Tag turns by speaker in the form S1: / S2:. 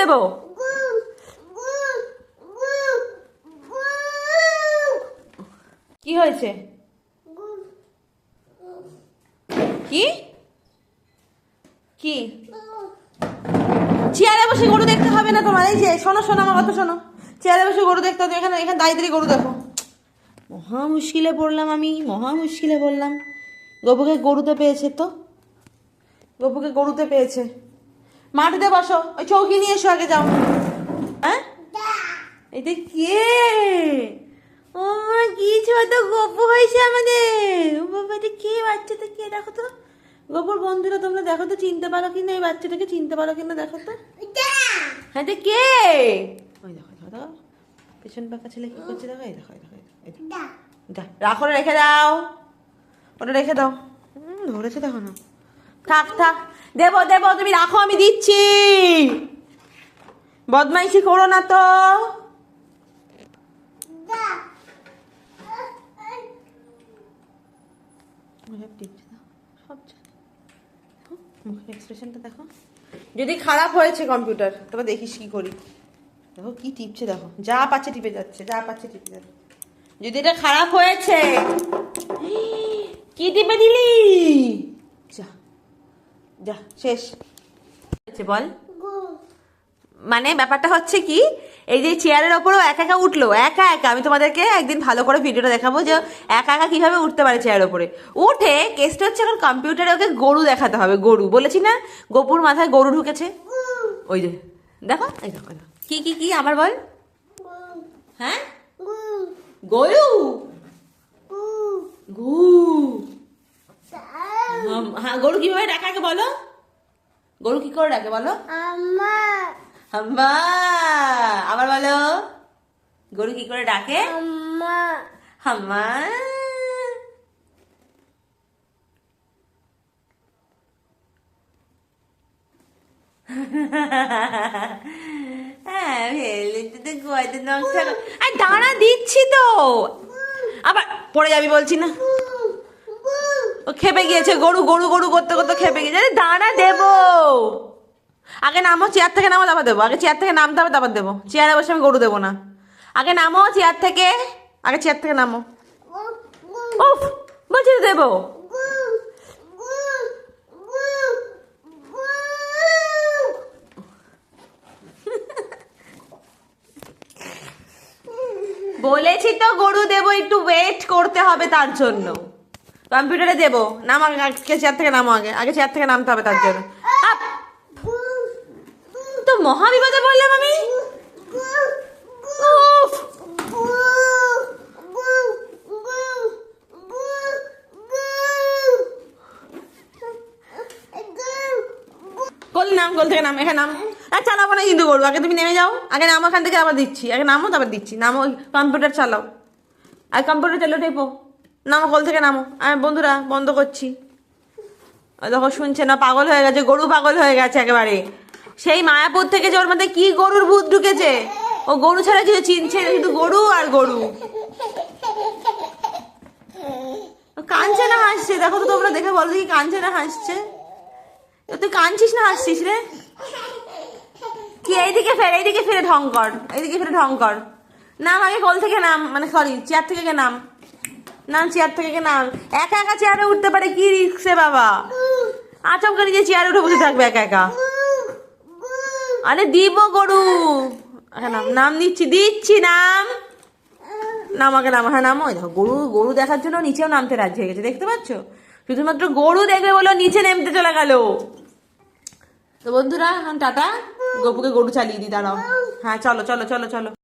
S1: দেবো? কি হয়েছে? কি? কি? চেয়ারে বসে গরু দেখতে হবে না তোমার? এই যে, শোনো শোনো আমার কথা শোনো। চেয়ারে বসে গরু দেখতে হবে, এখানে এখানে দাঁড়িয়ে গরু দেখো। মহা মুশকিলে পড়লাম আমি, মহা মুশকিলে পড়লাম। গপুকে গরুতে পেয়েছে তো? গপুকে গরুতে পেয়েছে। মাটিতে বসো ওই চৌকি নিয়ে এসো আগে যাও। হ্যাঁ? এটা কে? ও কি ছোট গপু হয়েছে আমাদের। ও বাবা এটা কে বাচ্চাটা? কে দেখো তো? গপুর বন্ধুরা তোমরা দেখো তো চিনতে পারো কিনা এই বাচ্চাটাকে? চিনতে পারো কিনা দেখো তো? হ্যাঁ এটা কে? ওই দেখো দেখো দেখো। পেছন পাকা ছেলে কি করছে দেখো? এই দেখো এই দেখো যা রাখো রেখে দাও। ওটা রেখে দাও। হুম, ধরেছে দেখো না। থাক থাক। দেবো দেবো তুমি রাখো আমি দিচ্ছি। বদমাইশি করো না তো। মুখের এক্সপ্রেশনটা দেখো। যদি খারাপ হয়েছে কম্পিউটার তবে দেখিস কি করি। দেখো কি টিপছে দেখো। যা পাচ্ছে টিপে যাচ্ছে যা পাচ্ছে টিপে যাচ্ছে। যদি এটা খারাপ হয়েছে কি টিপে দিলি? যা। যা শেষ। হয়েছে বল। মানে ব্যাপারটা হচ্ছে কি এই যে চেয়ারের ওপরও একা একা উঠল একা একা। আমি তোমাদেরকে একদিন ভালো করে ভিডিওটা দেখাবো যে একা একা কীভাবে উঠতে পারে চেয়ারের ওপরে। উঠে কেসটা হচ্ছে এখন কম্পিউটারে ওকে গরু দেখাতে হবে গরু। বলেছি না গোপুর মাথায় গরু ঢুকেছে। ওই যে দেখো এই দেখো। কি কি কি? আবার বল। হ্যাঁ? গরু? হ্যাঁ গরু কীভাবে ডাকে আগে বলো? গরু কি করে ডাকে বলো? আবার বলো। গরু কি করে ডাকে? হাম্মা হ্যাঁ ভেলিতে তো গোয়াতে নকশা কর- আরে দাঁড়া দিচ্ছি তো। আবার পড়ে যাবি বলছি না। খেপে গিয়েছে, গরু গরু গরু করতে করতে খেপে গিয়েছে। আরে দাঁড়া, দেবো। আগে নামো, চেয়ার থেকে নামো, তারপর দেবো। আগে চেয়ার থেকে নামতে হবে, তারপর দেবো। চেয়ারে বসে আমি গরু দেবো না। আগে নামো চেয়ার থেকে। আগে চেয়ার থেকে নামো। উফ দেবো। বলেছি তো গরু দেবো, একটু ওয়েট করতে হবে তার জন্য। কম্পিউটারে দেবো। নাম আগে চেয়ার থেকে নামো আগে। আগে চেয়ার থেকে নামতে হবে তার জন্য! তো মহাবিপদে বললাম আমি। উফ! নাম, গোল থেকে নাম, এখানে নাম। আর গরু আগে তুমি নেমে যাও। আগে নামো এখান থেকে আবার দিচ্ছি। আগে নামো তারপর দিচ্ছি। নামো কম্পিউটার চালাও। আর কম্পিউটার চালো টেপো নামো গোল থেকে নামো। আমি বন্ধুরা, বন্ধ করছি। দেখো, শুনছে না, পাগল হয়ে গেছে, গরু পাগল হয়ে গেছে একেবারে। সেই মায়াপুর থেকে যে ওর মধ্যে কি গরুর ভূত ঢুকেছে, ও গরু ছাড়া কিছু চিনছে শুধু গরু আর গরু। কাঁদছে না, হাসছে। দেখো তো তোমরা, দেখে বলো কি কাঁদছে না, হাসছে? তুই কাঁদছিস না, হাসছিস রে? কি, এইদিকে ফের, এইদিকে ফিরে ঢং কর, এইদিকে ফিরে ঢং কর। নাম আগে কোল থেকে নাম মানে সরি চেয়ার থেকে নাম। নাম চেয়ার থেকে নাম একা একা চেয়ারে উঠতে পারে, কি রিক্সে বাবা? আচমকা নিজে চেয়ারে উঠে বসে থাকবে একা একা। আরে দিব গরু। নাম নাম দিচ্ছি দিচ্ছি নাম। নামাকে নাম হ্যাঁ নাম ওই দেখো, গরু গরু দেখার জন্য নিচেও নামতে রাজি হয়ে গেছে, দেখতে পাচ্ছ? শুধুমাত্র গরু দেখবে বলে নিচে নেমতে চলে গেল। তো বন্ধুরা, এখন টাটা। গপুকে গরু চালিয়ে দিই, দাঁড়াও। হ্যাঁ চলো চলো চলো চলো।